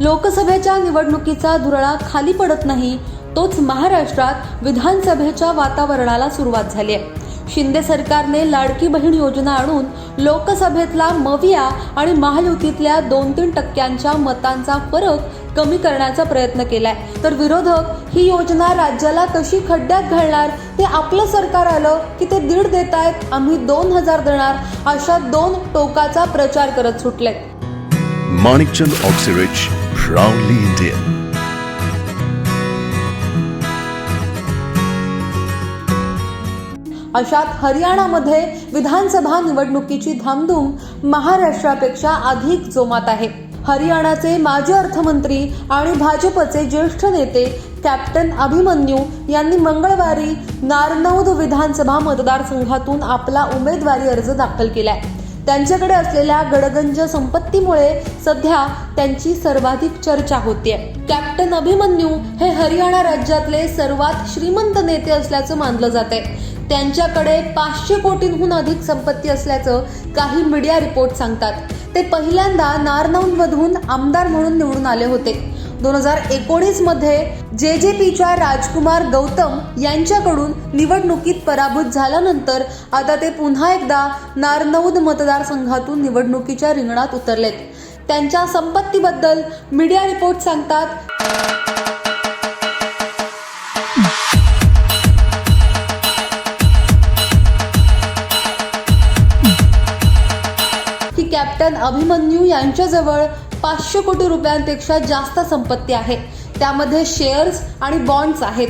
लोकसभेच्या निवडणुकीचा धुरळा खाली पडत नाही तोच महाराष्ट्रात विधानसभेच्या वातावरणाला सुरुवात झाली आहे. शिंदे सरकारने लाडकी बहीण योजना आणून लोकसभेतला मविया आणि महायुतीतल्या दोन तीन टक्क्यांच्या मतांचा फरक कमी करण्याचा प्रयत्न केलाय. तर विरोधक ही योजना राज्याला कशी खड्ड्यात घालणार? ते आपलं सरकार आलं की ते दीड देत आहेत आम्ही दोन हजार देणार अशा दोन टोकाचा प्रचार करत सुटले माणिकचंद ऑक्सिरेज proudly Indian. अशात हरियाणामध्ये विधानसभा निवडणुकीची धामधूम महाराष्ट्रापेक्षा अधिक जोमात आहे हरियाणाचे माजी अर्थमंत्री आणि भाजपचे ज्येष्ठ नेते कॅप्टन अभिमन्यू यांनी मंगळवारी नारनौद विधानसभा मतदारसंघातून आपला उमेदवारी अर्ज दाखल केलाय त्यांच्याकडे असलेल्या गडगंज संपत्तीमुळे सध्या त्यांची सर्वाधिक चर्चा होते कॅप्टन अभिमन्यू हे हरियाणा राज्यातले सर्वात श्रीमंत नेते असल्याचं मानलं जात आहे त्यांच्याकडे पाचशे कोटींहून अधिक संपत्ती असल्याचं काही मीडिया रिपोर्ट सांगतात. ते पहिल्यांदा नारनौंदमधून आमदार म्हणून निवडून आले होते. दोन हजार एकोणीसमध्ये जे जे पीच्या राजकुमार गौतम यांच्याकडून निवडणुकीत पराभूत झाल्यानंतर आता ते पुन्हा एकदा नारनौद मतदारसंघातून निवडणुकीच्या रिंगणात उतरलेत. त्यांच्या संपत्तीबद्दल मीडिया रिपोर्ट सांगतात. कॅप्टन अभिमन्यू यांच्याजवळ पाचशे कोटी रुपयांपेक्षा जास्त संपत्ती आहे. त्यामध्ये शेअर्स आणि बॉन्ड्स आहेत.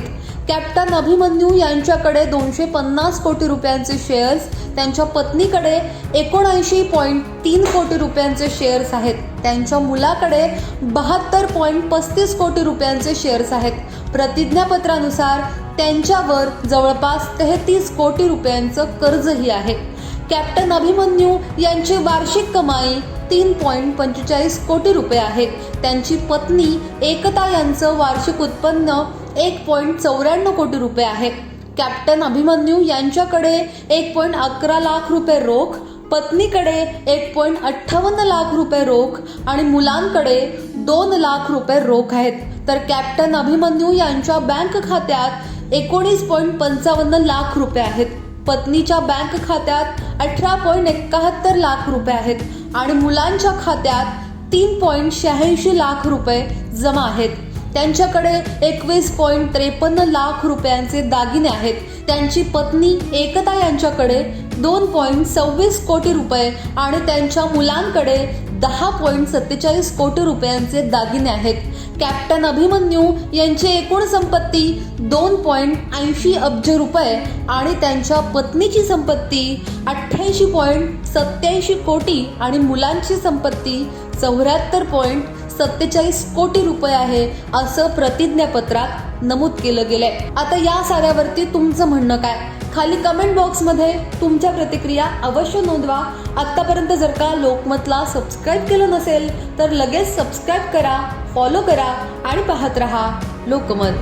कॅप्टन अभिमन्यू यांच्याकडे दोनशे पन्नास कोटी रुपयांचे शेअर्स त्यांच्या पत्नीकडे एकोणऐंशी पॉईंट तीन कोटी रुपयांचे शेअर्स आहेत. त्यांच्या मुलाकडे बहात्तर पॉईंट पस्तीस कोटी रुपयांचे शेअर्स आहेत. प्रतिज्ञापत्रानुसार त्यांच्यावर जवळपास तेहतीस कोटी रुपयांचं कर्जही आहे. कॅप्टन अभिमन्यू यांची वार्षिक कमाई तीन पॉईंट पंचेचाळीस कोटी रुपये आहे. त्यांची पत्नी एकता यांचं वार्षिक उत्पन्न एक पॉईंट चौऱ्याण्णव कोटी रुपये आहे. कॅप्टन अभिमन्यू यांच्याकडे एक पॉईंट अकरा लाख रुपये रोख पत्नीकडे एक पॉईंट अठ्ठावन्न लाख रुपये रोख आणि मुलांकडे दोन लाख रुपये रोख आहेत. तर कॅप्टन अभिमन्यू यांच्या बँक खात्यात एकोणीस पॉईंट पंचावन्न लाख रुपये आहेत. पत्नीच्या बँक खात्यात अठरा पॉईंट एकाहत्तर लाख रुपये आहेत. आणि मुलांच्या खात्यात तीन पॉईंट शहाऐंशी लाख रुपये जमा आहेत. त्यांच्याकडे एकवीस पॉईंट त्रेपन्न लाख रुपयांचे दागिने आहेत. त्यांची पत्नी एकता यांच्याकडे दोन पॉईंट सव्वीस कोटी रुपये आणि त्यांच्या मुलांकडे दहा पॉईंट सत्तेचाळीस कोटी रुपयांचे दागिने आहेत. कॅप्टन अभिमन्यू यांची एकूण संपत्ती दोन पॉईंट ऐंशी अब्ज रुपये आणि त्यांच्या पत्नीची संपत्ती अठ्ठ्याऐंशी पॉईंट सत्याऐंशी कोटी आणि मुलांची संपत्ती चौऱ्याहत्तर पॉईंट सत्तेचाळीस कोटी रुपये आहे असं प्रतिज्ञापत्रात नमूद केलं गेलंय. आता या साऱ्यावरती तुमचं म्हणणं काय? खाली कमेंट बॉक्समध्ये तुमच्या प्रतिक्रिया अवश्य नोंदवा. आत्तापर्यंत जर का लोकमतला सबस्क्राईब केलं नसेल तर लगेच सबस्क्राईब करा फॉलो करा आणि पाहत रहा लोकमत.